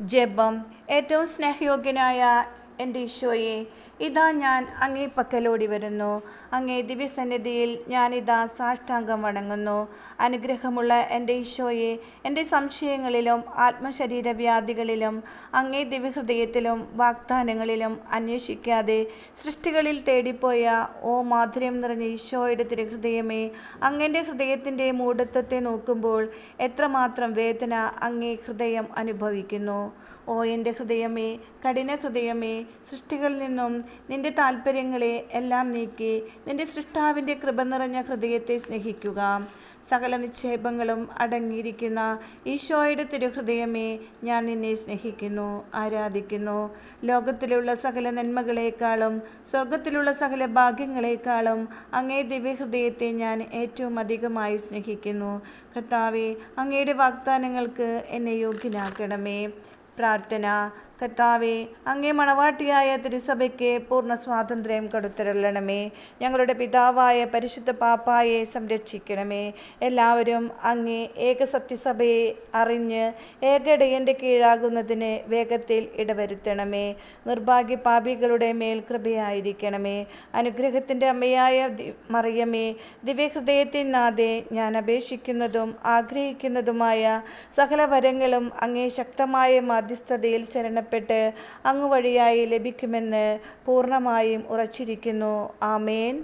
ജപം ഏറ്റവും സ്നേഹയോഗ്യനായ എന്റെ ഈശോയെ ഇതാ ഞാൻ അങ്ങേ പക്കലോടി വരുന്നു. അങ്ങേ ദിവ്യസന്നിധിയിൽ ഞാനിതാ സാഷ്ടാംഗം വണങ്ങുന്നു. അനുഗ്രഹമുള്ള എന്റെ ഈശോയെ എന്റെ സംശയങ്ങളിലും ആത്മശരീരവ്യാധികളിലും അങ്ങേ ദിവ്യഹൃദയത്തിലും വാഗ്ദാനങ്ങളിലും അന്വേഷിക്കാതെ സൃഷ്ടികളിൽ തേടിപ്പോയ ഓ മാധുര്യം നിറഞ്ഞ ഈശോയുടെ തിരുഹൃദയമേ അങ്ങന്റെ ഹൃദയത്തിന്റെ മൂഢത്വത്തെ നോക്കുമ്പോൾ എത്രമാത്രം വേദന അങ്ങേ ഹൃദയം അനുഭവിക്കുന്നു. ഓ എന്റെ ഹൃദയമേ കഠിന ഹൃദയമേ സൃഷ്ടികളിൽ നിന്നും നിന്റെ താല്പര്യങ്ങളെ എല്ലാം നീക്കി നിന്റെ സൃഷ്ടാവിന്റെ കൃപ നിറഞ്ഞ ഹൃദയത്തെ സ്നേഹിക്കുക. സകല നിക്ഷേപങ്ങളും അടങ്ങിയിരിക്കുന്ന ഈശോയുടെ തിരുഹൃദയമേ ഞാൻ നിന്നെ സ്നേഹിക്കുന്നു ആരാധിക്കുന്നു. ലോകത്തിലുള്ള സകല നന്മകളെക്കാളും സ്വർഗത്തിലുള്ള സകല ഭാഗ്യങ്ങളെക്കാളും അങ്ങേ ദിവ്യഹൃദയത്തെ ഞാൻ ഏറ്റവും അധികമായി സ്നേഹിക്കുന്നു. കർത്താവെ അങ്ങയുടെ വാഗ്ദാനങ്ങൾക്ക് എന്നെ യോഗ്യനാക്കണമേ. പ്രാർത്ഥന കർത്താവെ അങ്ങേ മണവാട്ടിയായ തിരുസഭയ്ക്ക് പൂർണ സ്വാതന്ത്ര്യം കൊടുത്തിരളണമേ ഞങ്ങളുടെ പിതാവായ പരിശുദ്ധ പാപ്പായെ സംരക്ഷിക്കണമേ. എല്ലാവരും അങ്ങേ ഏകസത്യസഭയെ അറിഞ്ഞ് ഏകടയന്റെ കീഴാകുന്നതിന് വേഗത്തിൽ ഇടവരുത്തണമേ. നിർഭാഗ്യ പാപികളുടെ മേൽ കൃപയായിരിക്കണമേ. അനുഗ്രഹത്തിന്റെ അമ്മയായ മറിയമേ ദിവ്യഹൃദയത്തിൻ നാഥെ ഞാൻ അപേക്ഷിക്കുന്നതും ആഗ്രഹിക്കുന്നതുമായ സകല വരങ്ങളും അങ്ങേ ശക്തമായ മധ്യസ്ഥതയിൽ ശരണപ്പെട്ട് അങ്ങ് വഴിയായി ലഭിക്കുമെന്ന് പൂർണമായും ഉറച്ചിരിക്കുന്നു. ആമേൻ.